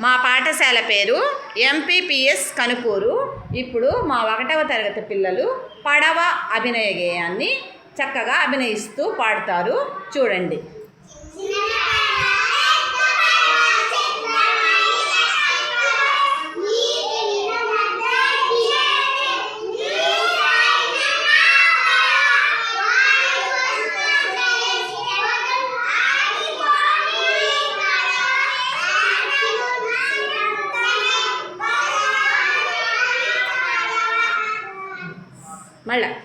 మా పాఠశాల పేరు ఎంపీపీఎస్ కనుపూరు. ఇప్పుడు మా ఒకటవ తరగతి పిల్లలు పడవ అభినయ గేయాన్ని చక్కగా అభినయిస్తూ పాడుతారు. చూడండి. mala.